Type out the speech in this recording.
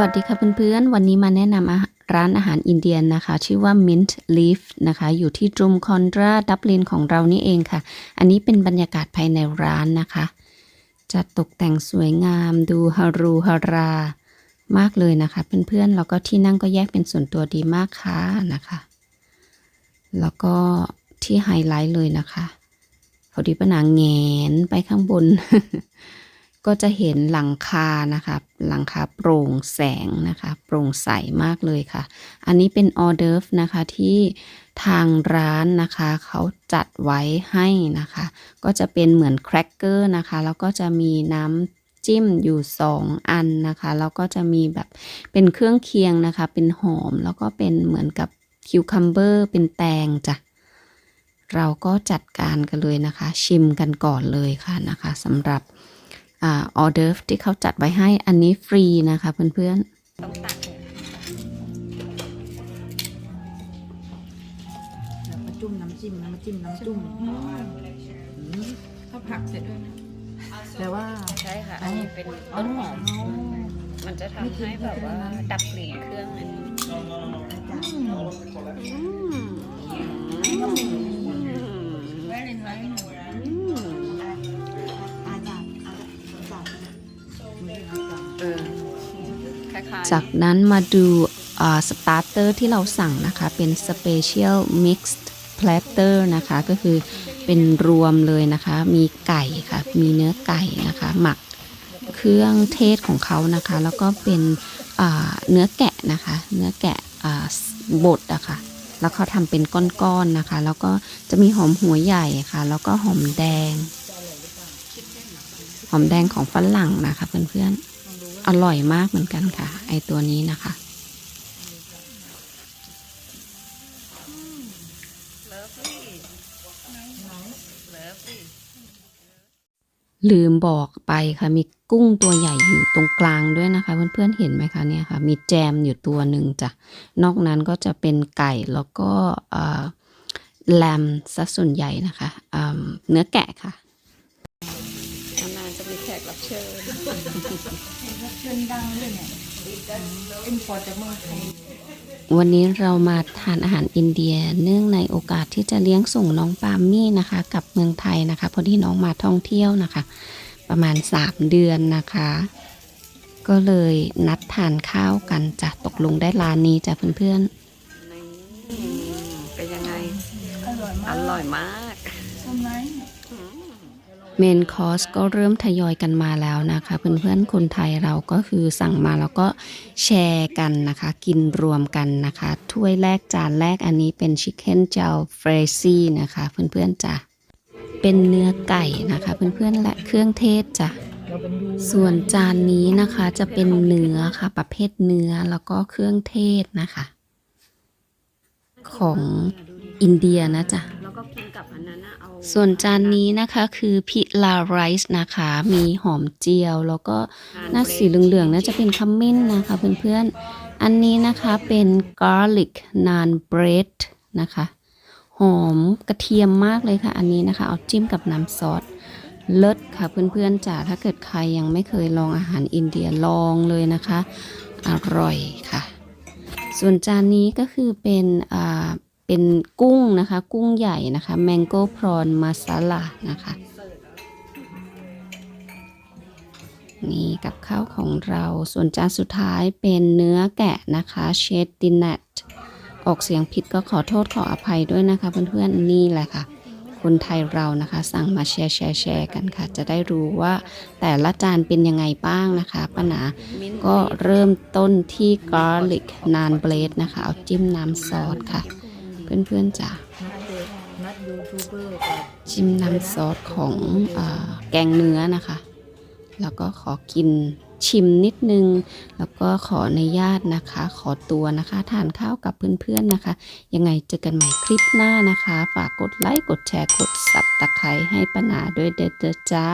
วัสดีค่ะเพื่อนๆ วันนี้มาแนะนำร้านอาหารอินเดียนนะคะ ชื่อว่า Mint Leaf นะคะ อยู่ที่ดรุมคอนดราดับลินของเรานี่เองค่ะ อันนี้เป็นบรรยากาศภายในร้านนะคะ จะตกแต่งสวยงามดูฮารูฮารามากเลยนะคะ เพื่อนๆ แล้วก็ที่นั่งก็แยกเป็นส่วนตัวดีมากค่ะนะคะ แล้วก็ที่ไฮไลท์เลยนะคะพอดีปะนางแงนไปข้างบน ก็จะเห็นหลังคานะคะหลังคาโปร่งแสงนะคะโปร่งใสมากเลยค่ะ อันนี้เป็นออเดิร์ฟนะคะที่ทางร้านนะคะเขาจัดไว้ให้นะคะ ก็จะเป็นเหมือนแครกเกอร์นะคะ แล้วก็จะมีน้ำจิ้มอยู่สองอันนะคะ แล้วก็จะมีแบบเป็นเครื่องเคียงนะคะ เป็นหอมแล้วก็เป็นเหมือนกับคิวคัมเบอร์เป็นแตงจ้ะเราก็จัดการกันเลยนะคะ ชิมกันก่อนเลยค่ะนะคะสำหรับ ออเดอร์ฟที่เขาจัดไว้ให้อันนี้ฟรีนะคะเพื่อนๆต้องตักแล้วมาจุ่มน้ำจิ้มนะมาจิ้มน้ำจุ่มถ้าผักเสร็จด้วยนะแต่ว่าใช่ค่ะอันนี้เป็นต้นหอมมันจะทำให้แบบว่าดับกลิ่นเครื่องนั้นเจากนั้นมาดูสตาร์เตอร์ที่เราสั่งนะคะ เป็น Special Mixed Platter นะคะ ก็คือเป็นรวมเลยนะคะ มีไก่ค่ะ มีเนื้อไก่นะคะ หมักเครื่องเทศของเขานะคะ แล้วก็เป็นเนื้อแกะนะคะ เนื้อแกะบดอะค่ะแล้วเขาทำเป็นก้อนๆนะคะ แล้วก็จะมีหอมหัวใหญ่ค่ะ แล้วก็หอมแดง หอมแดงของฝรั่งนะคะเพื่อนๆ อร่อยมากเหมือนกันค่ะ ไอตัวนี้นะคะลืมบอกไปค่ะมีกุ้งตัวใหญ่อยู่ตรงกลางด้วยนะคะ เพื่อนๆเห็นไหมคะเนี่ยค่ะ มีแจมอยู่ตัวหนึ่งจ้ะนอกนั้นก็จะเป็นไก่แล้วก็แลมซะส่วนใหญ่นะคะเนื้อแกะค่ะ เชิญเชิญดังเลยเนี่ยเอ็นพอร์ตจากเมืองไทยวันนี้เรามาทานอาหารอินเดียเนื่องในโอกาสที่จะเลี้ยงส่งน้องปามมี่นะคะ กับเมืองไทยนะคะพอดีน้องมาท่องเที่ยวนะคะ ประมาณ 3 เดือนนะคะ ก็เลยนัดทานข้าวกันจะตกลงได้ร้านนี้จ้ะเพื่อนนี่เป็นยังไง อร่อยมากอร่อยมากทำไหม เมนคอร์สก็เริ่มทยอยกันมาแล้วนะคะเพื่อนๆคนไทยเราก็คือสั่งมาแล้วก็แชร์กันนะคะ กินรวมกันนะคะ ถ้วยแรกจานแรกอันนี้เป็นชิคเก้นเจลเฟรซี่นะคะ เพื่อนๆจ้ะเป็นเนื้อไก่นะคะ เพื่อนๆและเครื่องเทศจ้ะส่วนจานนี้นะคะจะเป็นเนื้อค่ะ ประเภทเนื้อแล้วก็เครื่องเทศนะคะ ของอินเดียนะจ๊ะ ส่วนจานนี้นะคะคือพิลาไรซ์นะคะ มีหอมเจียว แล้วก็หน้าสีเหลืองๆน่าจะเป็นขมิ้นนะคะเพื่อนๆ อันนี้นะคะเป็น garlic naan bread นะคะ หอมกระเทียมมากเลยค่ะ อันนี้นะคะ เอาจิ้มกับน้ำซอสเลิศค่ะเพื่อนๆจ๋าถ้าเกิดใครยังไม่เคยลองอาหารอินเดียลองเลยนะคะ อร่อยค่ะ ส่วนจานนี้ก็คือเป็นอ่า เป็นกุ้งนะคะ กุ้งใหญ่นะคะ mango prawn masala นะคะ นี่กับข้าวของเราส่วนจานสุดท้ายเป็นเนื้อแกะนะคะเชดดิน a ตออกเสียงผิดก็ขอโทษขออภัยด้วยนะคะ เพื่อนๆนี่แหละค่ะ คนไทยเรานะคะ สั่งมาแชร์แชร์แชร์กันค่ะ จะได้รู้ว่าแต่ละจานเป็นยังไงบ้างนะคะป้าหนาก็เริ่มต้นที่ garlic naan bread นะคะ เอาจิ้มน้ำซอสค่ะ เพื่อนๆจ๋านัดเด็กนัดยูทูบเบอร์กับจิ้มน้ำซอสของอแกงเนื้อนะคะ แล้วก็ขอกินชิมนิดนึง แล้วก็ขออนุญาตนะคะ ขอตัวนะคะ ทานข้าวกับเพื่อนๆนะคะ ยังไงเจอกันใหม่คลิปหน้านะคะ ฝากกดไลค์ กดแชร์ กดสับตะไคร้ให้ป้าหนาด้วยเด้อๆจ้า